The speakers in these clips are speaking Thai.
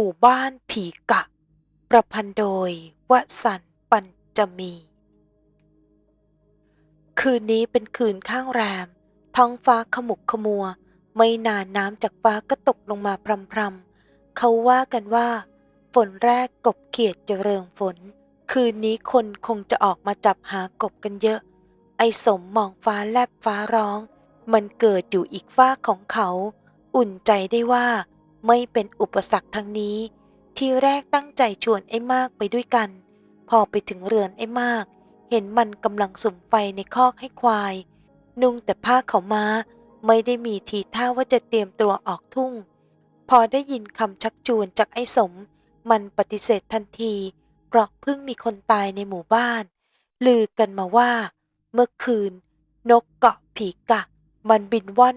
หมู่บ้านผีกะ ประพันธ์โดยวสันปัญจมี คืนนี้เป็นคืนข้างแรม ท้องฟ้าขมุกขมัว ไม่นานน้ำจากฟ้าก็ตกลงมาพรำๆเขาว่ากันว่า ฝนแรกกบเขียดจะเริงฝน คืนนี้คนคงจะออกมาจับหากบกันเยอะ ไอ้สมมองฟ้าแลบฟ้าร้อง มันเกิดอยู่อีกฝ้าของเขา อุ่นใจได้ว่า ไม่เป็นอุปสรรคทางนี้ ทีแรกตั้งใจชวนไอ้มากไปด้วยกัน พอไปถึงเรือนไอ้มาก เห็นมันกำลังสุ่มไฟในคอกให้ควาย นุ่งแต่ผ้าเขาม้า ไม่ได้มีทีท่าว่าจะเตรียมตัวออกทุ่ง พอได้ยินคำชักชวนจากไอ้สม มันปฏิเสธทันที เพราะเพิ่งมีคนตายในหมู่บ้าน ลือกันมาว่า เมื่อคืน นกเกาะผีกะ มันบินว่อน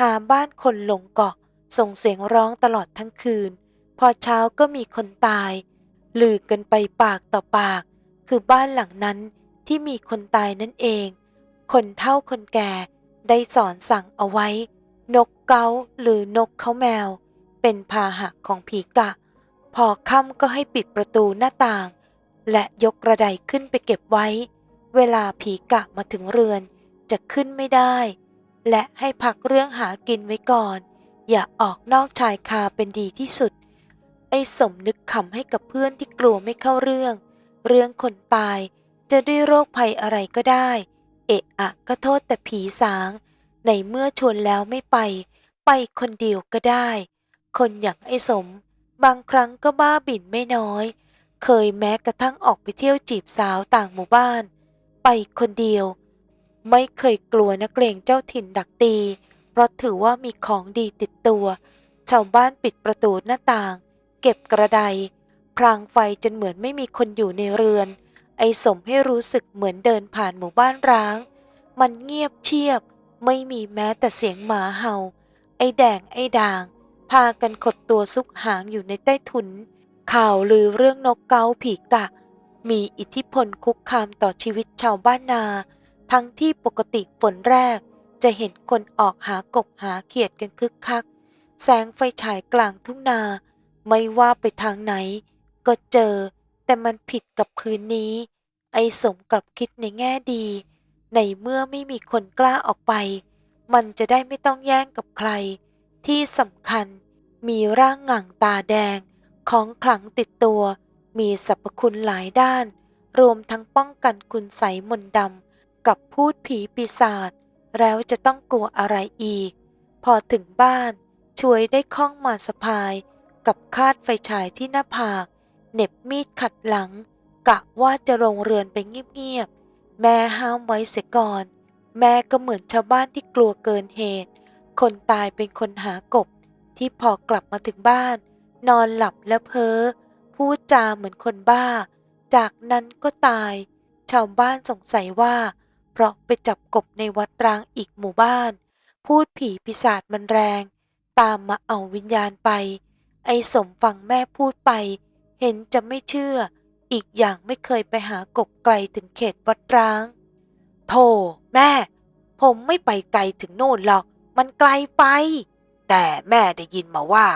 หาบ้านคนหลงเกาะ ส่งเสียงร้องตลอดทั้งคืน พอเช้าก็มีคนตายลือกันไปปากต่อปาก คือบ้านหลังนั้นที่มีคนตายนั่นเอง คนเฒ่าคนแก่ได้สอนสั่งเอาไว้ นกเกาหรือนกเขาแมว เป็นพาหะของผีกะ พอค่ำก็ให้ปิดประตูหน้าต่าง และยกกระไดขึ้นไปเก็บไว้ เวลาผีกะมาถึงเรือนจะขึ้นไม่ได้ และให้พักเรื่องหากินไว้ก่อน อย่าออกนอกชายคาเป็นดีที่สุด ไอ้สมนึกขำให้กับเพื่อนที่กลัวไม่เข้าเรื่อง เรื่องคนตายจะด้วยโรคภัยอะไรก็ได้ เอะอะก็โทษแต่ผีสาง ในเมื่อชวนแล้วไม่ไป ไปคนเดียวก็ได้ คนอย่างไอ้สม บางครั้งก็บ้าบิ่นไม่น้อย เคยแม้กระทั่งออกไปเที่ยวจีบสาวต่างหมู่บ้าน ไปคนเดียว ไม่เคยกลัวนักเลงเจ้าถิ่นดักตี เพราะถือว่ามีของดีติดตัว ชาวบ้านปิดประตูหน้าต่าง เก็บกระไดพรางไฟจนเหมือนไม่มีคนอยู่ในเรือน ไอ้สมให้รู้สึกเหมือนเดินผ่านหมู่บ้านร้าง มันเงียบเชียบ ไม่มีแม้แต่เสียงหมาเห่า ไอ้แดงไอ้ด่าง พากันขดตัวซุกหางอยู่ในใต้ถุน ข่าวลือเรื่องนกเกาผีกะ มีอิทธิพลคุกคามต่อชีวิตชาวบ้านนา ทั้งที่ปกติฝนแรก จะเห็นคนออกหากบหาเขียดกันคึกคัก แสงไฟฉายกลางทุ่งนา ไม่ว่าไปทางไหน ก็เจอ แต่มันผิดกับคืนนี้ ไอ้สมกลับคิดในแง่ดี ในเมื่อไม่มีคนกล้าออกไป มันจะได้ไม่ต้องแย่งกับใคร ที่สำคัญมีร่างหงั่งตาแดง ของขลังติดตัว มีสรรพคุณหลายด้าน รวมทั้งป้องกันคุณใสมนดำกับพูดผีปีศาจ แล้วจะต้องกลัวอะไรอีก พอถึงบ้านช่วยได้ข้องมาสะพาย กับคาดไฟฉายที่หน้าผากเหน็บมีดขัดหลัง กะว่าจะลงเรือนไปเงียบๆ แม่ห้ามไว้เสียก่อน แม่ก็เหมือนชาวบ้านที่กลัวเกินเหตุ คนตายเป็นคนหากบ ที่พอกลับมาถึงบ้าน นอนหลับแล้วเพ้อพูดจาเหมือนคนบ้า จากนั้นก็ตาย ชาวบ้านสงสัยว่า เพราะไปจับกบในวัดร้างอีกหมู่บ้าน พูดผีปีศาจมันแรง ตามมาเอาวิญญาณไป ไอ้สมฟังแม่พูดไป เห็นจะไม่เชื่อ อีกอย่างไม่เคยไปหากบไกลถึงเขตวัดร้าง โธ่แม่ ผมไม่ไปไกลถึงโน่นหรอก มันไกลไป แต่แม่ได้ยินมาว่า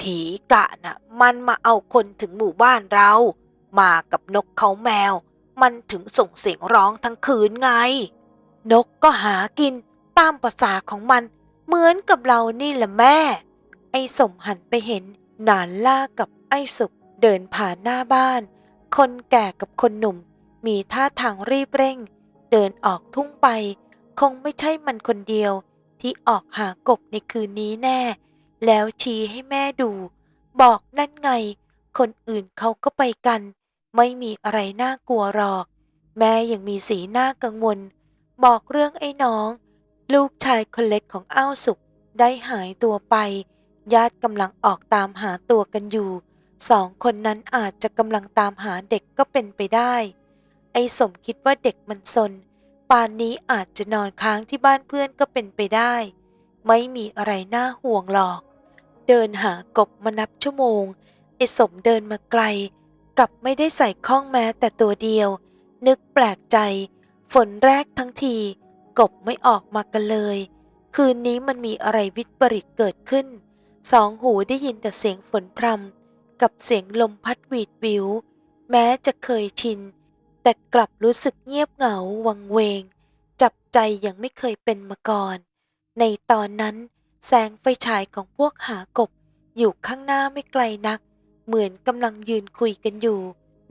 ผีกะน่ะ มันมาเอาคนถึงหมู่บ้านเรา มากับนกเขาแมว มันถึงส่งเสียงร้องทั้งคืนไง นกก็หากินตามภาษาของมันเหมือนกับเรานี่แหละแม่ ไอ้สมหันไปเห็นหนานล่ากับไอ้สุกเดินผ่านหน้าบ้าน คนแก่กับคนหนุ่ม มีท่าทางรีบเร่ง เดินออกทุ่งไป คงไม่ใช่มันคนเดียว ที่ออกหากบในคืนนี้แน่ แล้วชี้ให้แม่ดู บอกนั่นไง คนอื่นเขาก็ไปกัน ไม่มีอะไรน่ากลัวหรอก แม่ยังมีสีหน้ากังวล บอกเรื่องไอ้น้อง ลูกชายคนเล็กของอ้าวสุขได้หายตัวไป ญาติกำลังออกตามหาตัวกันอยู่ สองคนนั้นอาจจะกำลังตามหาเด็กก็เป็นไปได้ ไอ้สมคิดว่าเด็กมันซน ป่านนี้อาจจะนอนค้างที่บ้านเพื่อนก็เป็นไปได้ ไม่มีอะไรน่าห่วงหรอก เดินหากบมานับชั่วโมง ไอ้สมเดินมาไกล กับไม่ได้ใส่ข้องแม้แต่ตัวเดียว นึกแปลกใจ ฝนแรกทั้งที กบไม่ออกมากันเลย คืนนี้มันมีอะไรวิปริตเกิดขึ้น สองหูได้ยินแต่เสียงฝนพรำกับเสียงลมพัดหวีดวิว แม้จะเคยชิน แต่กลับรู้สึกเงียบเหงาวังเวง จับใจย่างไม่เคยเป็นมาก่อน ในตอนนั้น แสงไฟฉายของพวกหากบอยู่ข้างหน้าไม่ไกลนัก เหมือนกำลังยืนคุยกันอยู่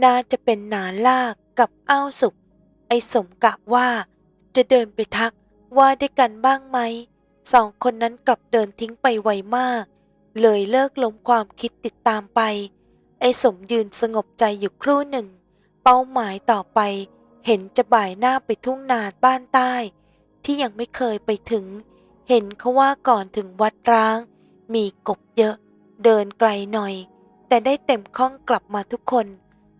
น่าจะเป็นหนานลากกับอ้าวสุกไอ้สมกะว่า จะเดินไปทักว่าได้กันบ้างไหมสองคนนั้นกลับเดินทิ้งไปไวมาก เลยเลิกล้มความคิดติดตามไป ไอ้สมยืนสงบใจอยู่ครู่หนึ่ง เป้าหมายต่อไป เห็นจะบ่ายหน้าไปทุ่งนาบ้านใต้ ที่ยังไม่เคยไปถึง เห็นเขาว่าก่อนถึงวัดร้าง มีกบเยอะ เดินไกลหน่อย แต่ได้เต็มข้องกลับมาทุกคน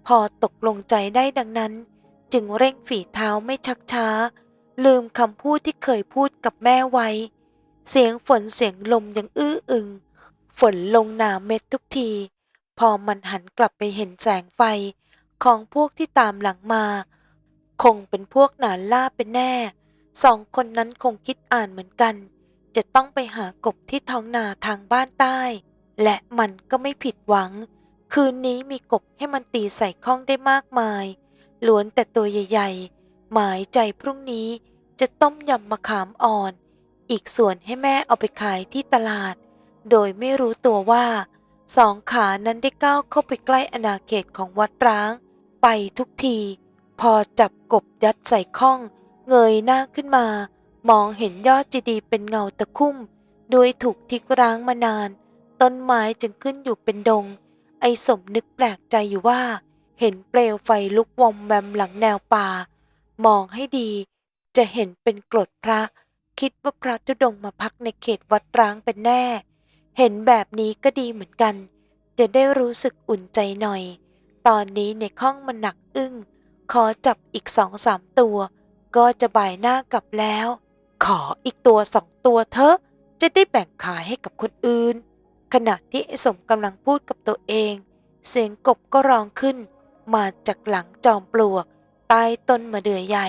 พอตกลงใจได้ดังนั้น จึงเร่งฝีเท้าไม่ชักช้า ลืมคำพูดที่เคยพูดกับแม่ไว้ เสียงฝนเสียงลมยังอื้ออึง ฝนลงหนาเม็ดทุกที พอมันหันกลับไปเห็นแสงไฟ ของพวกที่ตามหลังมา คงเป็นพวกหนานล่าเป็นแน่ สองคนนั้นคงคิดอ่านเหมือนกัน จะต้องไปหากบที่ท้องนาทางบ้านใต้ และมันก็ไม่ผิดหวัง คืนนี้มีกบให้มันตีใส่ข้องได้มากมาย ล้วนแต่ตัวใหญ่ ๆ หมายใจพรุ่งนี้จะต้มยำมะขามอ่อน อีกส่วนให้แม่เอาไปขายที่ตลาด โดยไม่รู้ตัวว่า สองขานั้นได้ก้าวเข้าไปใกล้อาณาเขตของวัดร้าง ไปทุกที พอจับกบยัดใส่ข้อง เงยหน้าขึ้นมา มองเห็นยอดเจดีเป็นเงาตะคุ่ม โดยถูกทิ้งร้างมานาน ต้นไม้จึงขึ้นอยู่เป็นดง ไอ้สมนึกแปลกใจอยู่ว่า เห็นเปลวไฟลุกวอมแวมหลังแนวป่า มองให้ดี จะเห็นเป็นกรดพระ คิดว่าพระธุดงมาพักในเขตวัดร้างเป็นแน่ เห็นแบบนี้ก็ดีเหมือนกัน จะได้รู้สึกอุ่นใจหน่อย ตอนนี้ในข้องมันหนักอึ้ง ขอจับอีกสองสามตัว ก็จะบ่ายหน้ากลับแล้ว ขออีกตัวสองตัวเถอะจะได้แบ่งขายให้กับคนอื่น ขณะที่ไอ้สมกำลังพูดกับตัวเอง เสียงกบก็ร้องขึ้น มาจากหลังจอมปลวก ใต้ต้นมะเดื่อใหญ่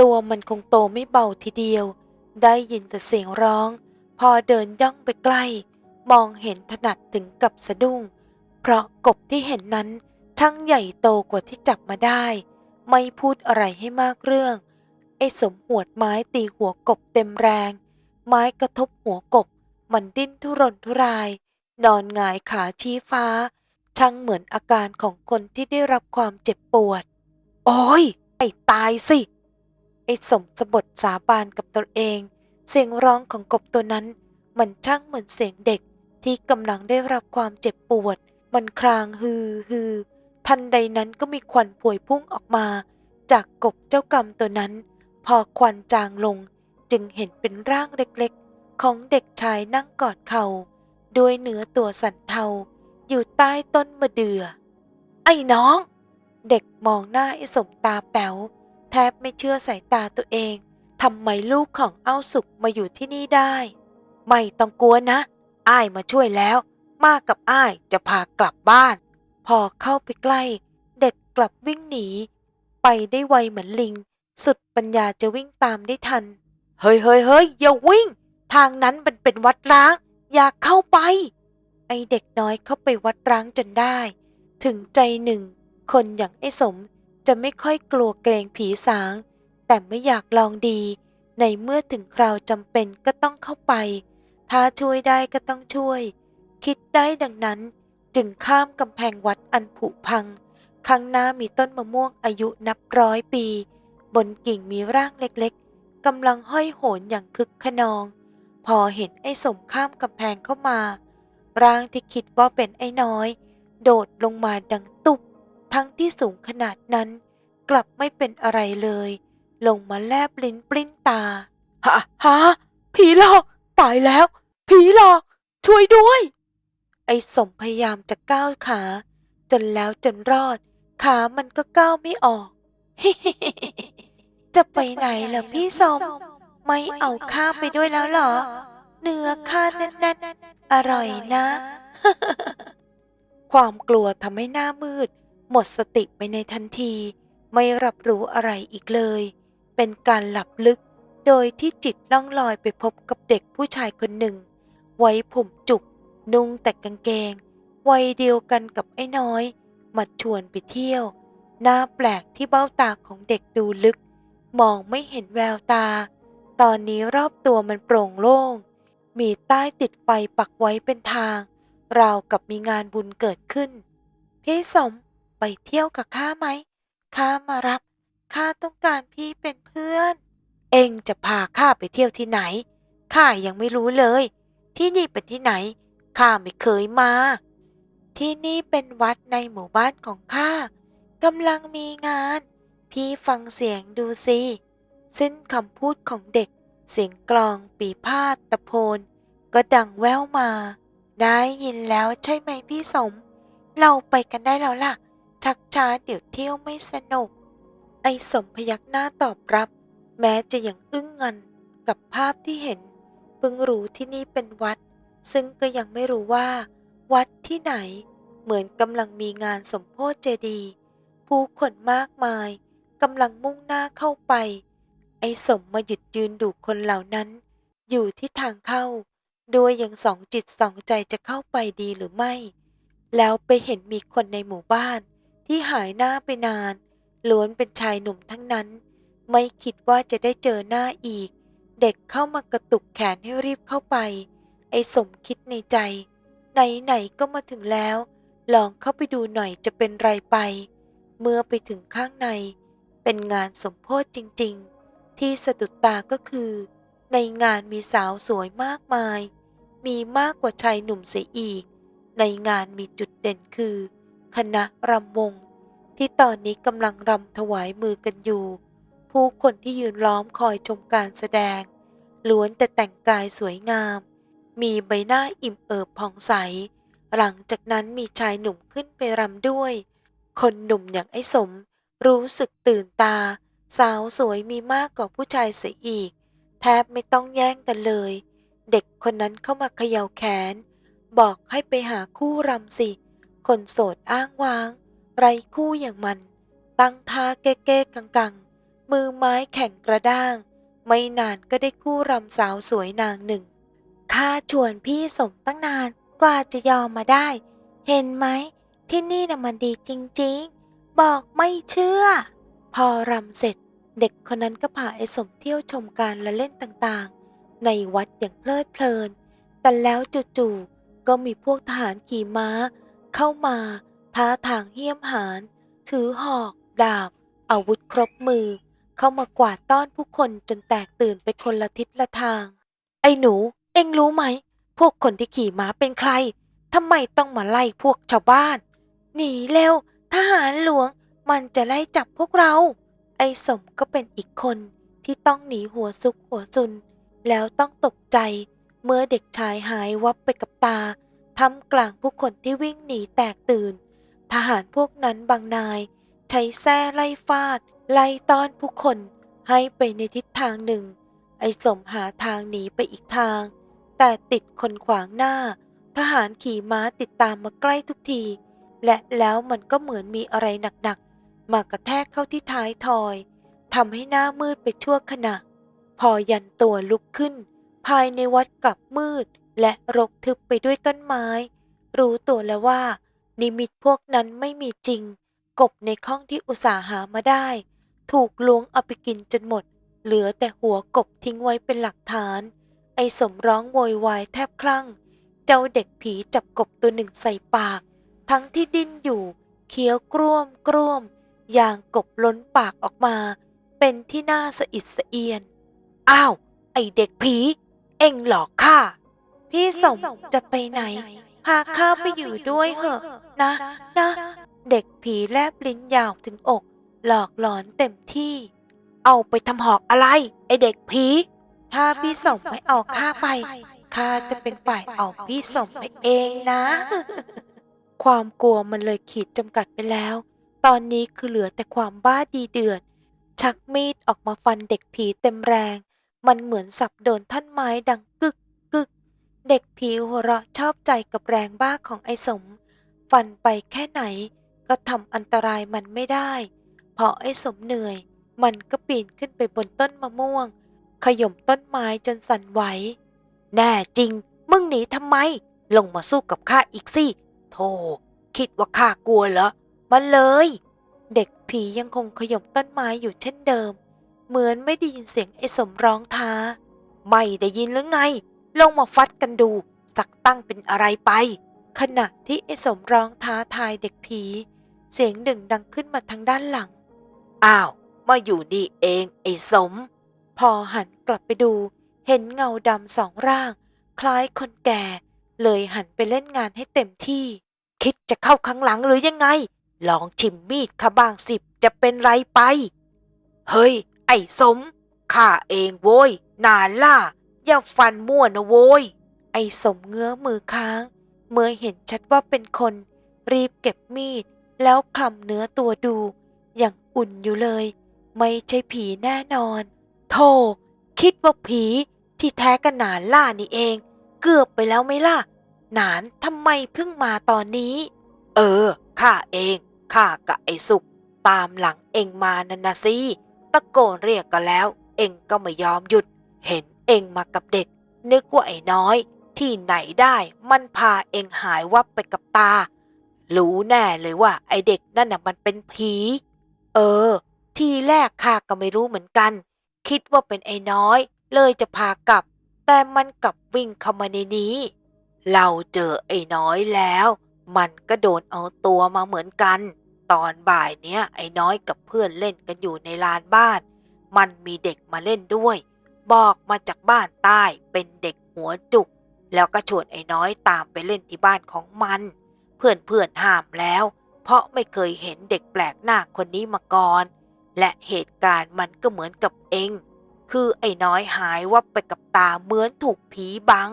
ตัวมันคงโตไม่เบาทีเดียว ได้ยินแต่เสียงร้อง พอเดินย่องไปใกล้ มองเห็นถนัดถึงกับสะดุ้ง เพราะกบที่เห็นนั้นทั้งใหญ่โตกว่าที่จับมาได้ ไม่พูดอะไรให้มากเรื่อง ไอ้สมหวดไม้ตีหัวกบเต็มแรง ไม้กระทบหัวกบ มันดิ้นทุรนทุราย นอนหงายขาชี้ฟ้า ช่างเหมือนอาการของคนที่ได้รับความเจ็บปวด โอ้ยไอ้ตายสิ ไอ้สมสบดสาบานกับตนเอง เสียงร้องของกบตัวนั้น มันช่างเหมือนเสียงเด็กที่กำลังได้รับความเจ็บปวด มันครางฮือฮือทันใดนั้นก็มีควันพวยพุ่งออกมา จากกบเจ้ากรรมตัวนั้น พอควันจางลงจึงเห็นเป็นร่างเล็ก ของเด็กชายนั่งกอดเขา่าด้วยเนื้อตัวสันเทาอยู่ใต้ต้นมะเดื่อไอ้น้อง เด็กมองหน้าไอ้สมตาแป๋วแทบไม่เชื่อสายตาตัวเองทำไมลูกของเอ้าสุกมาอยู่ที่นี่ได้ ไม่ต้องกลัวนะ อ้ายมาช่วยแล้ว มากับอ้ายจะพากลับบ้าน พอเข้าไปใกล้ เด็กกลับวิ่งหนี ไปได้ไวเหมือนลิง สุดปัญญาจะวิ่งตามได้ทัน เฮ้ยเฮ้ยเฮ้ยอย่าวิ่ง ทางนั้นมันเป็นวัดร้าง อยากเข้าไป ไอเด็กน้อยเข้าไปวัดร้างจนได้ ถึงใจหนึ่ง คนอย่างไอสมจะไม่ค่อยกลัวเกรงผีสาง แต่ไม่อยากลองดี ในเมื่อถึงคราวจำเป็นก็ต้องเข้าไป ถ้าช่วยได้ก็ต้องช่วย คิดได้ดังนั้น จึงข้ามกำแพงวัดอันผุพัง ข้างหน้ามีต้นมะม่วงอายุนับร้อยปี บนกิ่งมีร่างเล็กๆกำลังห้อยโหนอย่างคึกขนอง พอเห็นไอ้สมข้ามกำแพงเข้ามา ร่างที่คิดว่าเป็นไอ้น้อย โดดลงมาดังตุบทั้งที่สูงขนาดนั้น กลับไม่เป็นอะไรเลย ลงมาแลบลิ้นปลิ้นตาฮะฮะผีหลอก ตายแล้ว ผีหลอก ช่วยด้วย ไอ้สมพยายามจะก้าวขา จนแล้วจนรอด ขามันก็ก้าวไม่ออก จะไปไหนล่ะพี่สม ไม่เอาข้าไปด้วยแล้วหรอ เนื้อข้าแน่นๆอร่อยนะ ความกลัวทำให้หน้ามืด หมดสติไปในทันที ไม่รับรู้อะไรอีกเลย เป็นการหลับลึก โดยที่จิตล่องลอยไปพบกับเด็กผู้ชายคนหนึ่ง ไว้ผมจุก นุ่งแต่กางเกง วัยเดียวกันกับไอ้น้อย มาชวนไปเที่ยว หน้าแปลกที่เบ้าตาของเด็กดูลึก มองไม่เห็นแววตา ตอนนี้รอบตัวมันโปร่งโล่ง มีใต้ติดไฟปักไว้เป็นทาง ราวกับมีงานบุญเกิดขึ้น พี่สมไปเที่ยวกับข้าไหม ข้ามารับ ข้าต้องการพี่เป็นเพื่อน เองจะพาข้าไปเที่ยวที่ไหน ข้ายังไม่รู้เลย ที่นี่เป็นที่ไหน ข้าไม่เคยมา ที่นี่เป็นวัดในหมู่บ้านของข้ากำลังมีงาน พี่ฟังเสียงดูสิ สิ้นคำพูดของเด็ก เสียงกลองปีพาดตะโพน ก็ดังแว่วมา ได้ยินแล้วใช่ไหมพี่สม เราไปกันได้แล้วล่ะ ชักช้าเดี๋ยวเที่ยวไม่สนุก ไอ้สมพยักหน้าตอบรับ แม้จะยังอึ้งงันกับภาพที่เห็น เพิ่งรู้ที่นี่เป็นวัด ซึ่งก็ยังไม่รู้ว่า วัดที่ไหน เหมือนกำลังมีงานสมโพธิเจดีย์ผู้คนมากมายกำลังมุ่งหน้าเข้าไป อ้สมมาหยุดยืนดูคนเหล่านั้น อยู่ที่ทางเข้าโดยยังสองจิตสองใจจะเข้าไปดีหรือไม่ แล้วไปเห็นมีคนในหมู่บ้าน ที่หายหน้าไปนานล้วนเป็นชายหนุ่มทั้งนั้น ไม่คิดว่าจะได้เจอหน้าอีก เด็กเข้ามากระตุกแขนให้รีบเข้าไป ไอ้สมคิดในใจ ไหนๆก็มาถึงแล้ว ลองเข้าไปดูหน่อยจะเป็นไรไป เมื่อไปถึงข้างใน เป็นงานสมโพธิจริง ๆ ที่สะดุดตาก็คือ ในงานมีสาวสวยมากมาย มีมากกว่าชายหนุ่มเสียอีก ในงานมีจุดเด่นคือ คณะรำวง ที่ตอนนี้กำลังรำถวายมือกันอยู่ ผู้คนที่ยืนล้อมคอยชมการแสดง ล้วนแต่แต่งกายสวยงาม มีใบหน้าอิ่มเอิบผ่องใส หลังจากนั้นมีชายหนุ่มขึ้นไปรำด้วย คนหนุ่มอย่างไอ้สมรู้สึกตื่นตา สาวสวยมีมากกว่าผู้ชายเสียอีก แทบไม่ต้องแย่งกันเลย เด็กคนนั้นเข้ามาเขย่าแขน บอกให้ไปหาคู่รำสิ คนโสดอ้างว้าง ไรคู่อย่างมัน ตั้งท่าเก้ๆกังๆ มือไม้แข็งกระด้าง ไม่นานก็ได้คู่รำสาวสวยนางหนึ่งข้าชวนพี่สมตั้งนานกว่าจะยอมมาได้ เห็นไหมที่นี่น่ะมันดีจริงๆ บอกไม่เชื่อ พอรำเสร็จเด็กคนนั้นก็พาไอ้สมเที่ยวชมการละเล่นต่างๆ ในวัดอย่างเพลิดเพลิน แต่แล้วจู่ๆ ก็มีพวกทหารขี่ม้า เข้ามาท้าทางเหี้ยมหาน ถือหอก ดาบ อาวุธครบมือ เข้ามากวาดต้อนผู้คนจนแตกตื่นไปคนละทิศละทาง ไอ้หนู เอ็งรู้ไหม พวกคนที่ขี่ม้าเป็นใครทำไมต้องมาไล่พวกชาวบ้าน หนีเร็ว ทหารหลวง มันจะไล่จับพวกเรา ไอ้สมก็เป็นอีกคนที่ต้องหนีหัวซุกหัวซุน แล้วต้องตกใจ เมื่อเด็กชายหายวับไปกับตาทำกลางผู้คนที่วิ่งหนีแตกตื่น ทหารพวกนั้นบางนาย ใช้แส้ไล่ฟาด ไล่ต้อนผู้คนให้ไปในทิศทางหนึ่ง ไอ้สมหาทางหนีไปอีกทาง แต่ติดคนขวางหน้า ทหารขี่ม้าติดตามมาใกล้ทุกที และแล้วมันก็เหมือนมีอะไรหนัก มากระแทกเข้าที่ท้ายทอยทำให้หน้ามืดไปชั่วขณะ พอยันตัวลุกขึ้น ภายในวัดกลับมืด และรกทึบไปด้วยต้นไม้ รู้ตัวแล้วว่า นิมิตพวกนั้นไม่มีจริง กบในข้องที่อุตสาหามาได้ ถูกล้วงเอาไปกินจนหมด เหลือแต่หัวกบทิ้งไว้เป็นหลักฐาน ไอ้สมร้องโวยวายแทบคลั่ง เจ้าเด็กผีจับกบตัวหนึ่งใส่ปาก ทั้งที่ดิ้นอยู่ เคี้ยวกร่วมกร่วม ย่างกบล้นปากออกมา เป็นที่น่าสะอิดสะเอียน อ้าว ไอเด็กผี เอ็งหลอกข้า พี่สมจะไปไหน พาข้าไปอยู่ด้วยเหอะ นะ นะ เด็กผีแลบลิ้นยาวถึงอก หลอกหลอนเต็มที่ เอาไปทำหอกอะไร ไอเด็กผี ถ้าพี่สมไม่เอาข้าไป ข้าจะเป็นฝ่ายเอาพี่สมไปเองนะ ความกลัวมันเลยขีดจำกัดไปแล้ว ตอนนี้คือเหลือแต่ความบ้าดีเดือด ชักมีดออกมาฟันเด็กผีเต็มแรง มันเหมือนสับโดนท่อนไม้ดังกึกกึก เด็กผีหัวเราะชอบใจกับแรงบ้าของไอ้สม ฟันไปแค่ไหน ก็ทำอันตรายมันไม่ได้ พอไอ้สมเหนื่อย มันก็ปีนขึ้นไปบนต้นมะม่วง ขย่มต้นไม้จนสั่นไหว แน่จริง มึงหนีทำไม ลงมาสู้กับข้าอีกสิ โธ่คิดว่าข้ากลัวเหรอ มาเลย เด็กผียังคงขยมต้นไม้อยู่เช่นเดิม เหมือนไม่ได้ยินเสียงไอ้สมร้องท้า ไม่ได้ยินหรือไง ลงมาฟัดกันดู สักตั้งเป็นอะไรไป ขณะที่ไอ้สมร้องท้าทายเด็กผี เสียงหนึ่งดังขึ้นมาทางด้านหลัง อ้าว มาอยู่นี่เองไอ้สม พอหันกลับไปดู เห็นเงาดำสองร่าง คล้ายคนแก่ เลยหันไปเล่นงานให้เต็มที่ คิดจะเข้าข้างหลังหรือยังไง ลองชิมมีดข้าบ้างสิบจะเป็นไรไป เฮ้ย ไอ้สม ข้าเองโว้ย นานล่ะ อย่าฟันมั่วนะโว้ย ไอ้สมเงื้อมือค้าง เมื่อเห็นชัดว่าเป็นคน รีบเก็บมีด แล้วคลำเนื้อตัวดู อย่างอุ่นอยู่เลย ไม่ใช่ผีแน่นอน โธ่คิดว่าผีที่แท้ก็หนานล่านี่เอง เกือบไปแล้วไหมล่ะหนานทำไมเพิ่งมาตอนนี้ เออ ข้าเอง ข้ากับไอ้สุกตามหลังเองมานันนะสิตะโกนเรียกก็แล้ว เองก็ไม่ยอมหยุด เห็นเองมากับเด็ก นึกว่าไอ้น้อย ที่ไหนได้มันพาเองหายวับไปกับตา รู้แน่เลยว่า ไอเด็กนั่นน่ะมันเป็นผี เออ ทีแรกข้าก็ไม่รู้เหมือนกัน คิดว่าเป็นไอ้น้อย เลยจะพากลับ แต่มันกลับวิ่งเข้ามาในนี้ เราเจอไอ้น้อยแล้ว มันก็โดนเอาตัวมาเหมือนกัน ตอนบ่ายเนี้ยไอ้น้อยกับเพื่อนเล่นกันอยู่ในลานบ้าน มันมีเด็กมาเล่นด้วย บอกมาจากบ้านใต้เป็นเด็กหัวจุก แล้วก็ชวนไอ้น้อยตามไปเล่นที่บ้านของมัน เพื่อนเพื่อนห้ามแล้ว เพราะไม่เคยเห็นเด็กแปลกหน้าคนนี้มาก่อน และเหตุการณ์มันก็เหมือนกับเอง คือไอ้น้อยหายวับไปกับตาเหมือนถูกผีบัง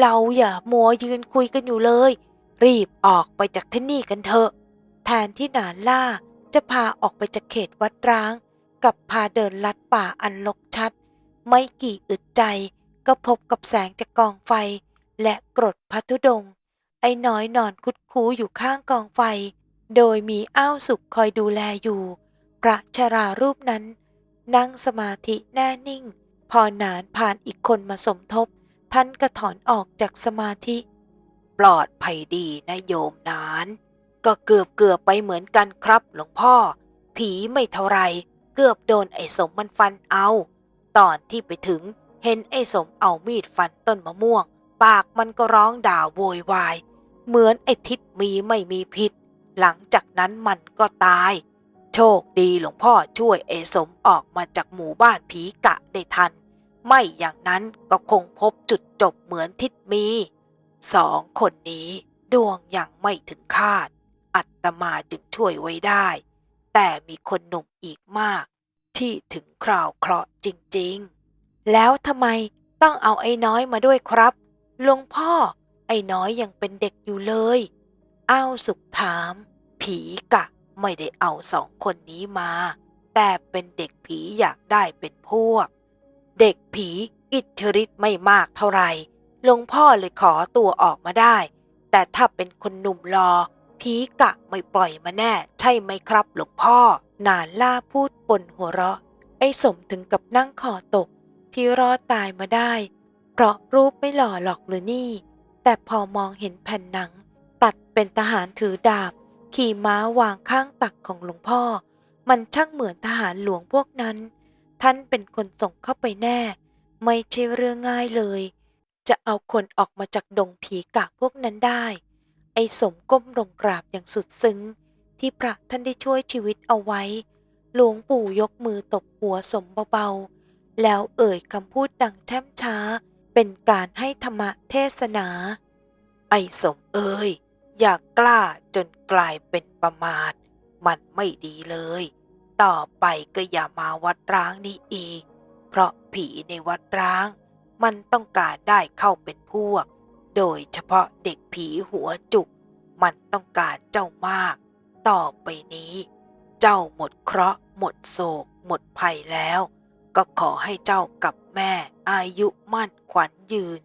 เราอย่ามัวยืนคุยกันอยู่เลย รีบออกไปจากที่นี่กันเถอะ แทนที่นานล่าจะพาออกไปจากเขตวัดร้าง กับพาเดินลัดป่าอันลกชัด ไม่กี่อึดใจก็พบกับแสงจากกองไฟ และกรดพัทุดง ไอ้น้อยนอนคุดคูอยู่ข้างกองไฟ โดยมีอ้าวสุขคอยดูแลอยู่ พระชรารูปนั้น นั่งสมาธิแน่นิ่ง พอนานผ่านอีกคนมาสมทบ ท่านก็ถอนออกจากสมาธิ ปลอดภัยดีนะโยมนาน ก็เกือบเกือบไปเหมือนกันครับ หลวงพ่อ ผีไม่เท่าไร เกือบโดนไอ้สมมันฟันเอา ตอนที่ไปถึงเห็นไอ้สมเอามีดฟันต้นมะม่วง ปากมันก็ร้องด่าโวยวาย เหมือนไอ้ทิศมีไม่มีพิษหลังจากนั้นมันก็ตาย โชคดีหลวงพ่อช่วยไอ้สมออกมาจากหมู่บ้านผีกะได้ทัน ไม่อย่างนั้นก็คงพบจุดจบเหมือนทิศมี สองคนนี้ดวงยังไม่ถึงคาด อัตมาจึงช่วยไว้ได้ แต่มีคนหนุ่มอีกมาก ที่ถึงคราวเคราะห์จริงๆ แล้วทำไมต้องเอาไอ้น้อยมาด้วยครับหลวงพ่อไอ้น้อยยังเป็นเด็กอยู่เลยอ้าวสุขถาม ผีกะไม่ได้เอาสองคนนี้มา แต่เป็นเด็กผีอยากได้เป็นพวก เด็กผีอิทธิฤทธิ์ไม่มากเท่าไหร่ หลวงพ่อเลยขอตัวออกมาได้ แต่ถ้าเป็นคนหนุ่มรอผีกะไม่ปล่อยมาแน่ ใช่ไหมครับ หลวงพ่อ นานล่าพูดปนหัวเราะ ไอ้สมถึงกับนั่งคอตก ที่รอดตายมาได้ เพราะรูปไม่หล่อหรอกหรือนี่ แต่พอมองเห็นแผ่นหนัง ตัดเป็นทหารถือดาบ ขี่ม้าวางข้างตักของหลวงพ่อ มันช่างเหมือนทหารหลวงพวกนั้น ท่านเป็นคนส่งเข้าไปแน่ ไม่ใช่เรื่องง่ายเลย จะเอาคนออกมาจากดงผีกะพวกนั้นได้ ไอ้สมก้มลงกราบอย่างสุดซึ้ง ที่พระท่านได้ช่วยชีวิตเอาไว้ หลวงปู่ยกมือตบหัวสมเบาๆ แล้วเอ่ยคำพูดดังแช่มช้า เป็นการให้ธรรมเทศนา ไอ้สมเอ่ยอย่ากกล้าจนกลายเป็นประมาท มันไม่ดีเลย ต่อไปก็อย่ามาวัดร้างนี้อีก เพราะผีในวัดร้าง มันต้องการได้เข้าเป็นพวก โดยเฉพาะเด็กผีหัวจุก มันต้องการเจ้ามาก ต่อไปนี้ เจ้าหมดเคราะห์หมดโศก หมดภัยแล้ว ก็ขอให้เจ้ากับแม่อายุมั่นขวัญยืน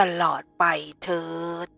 ตลอดไปเถิด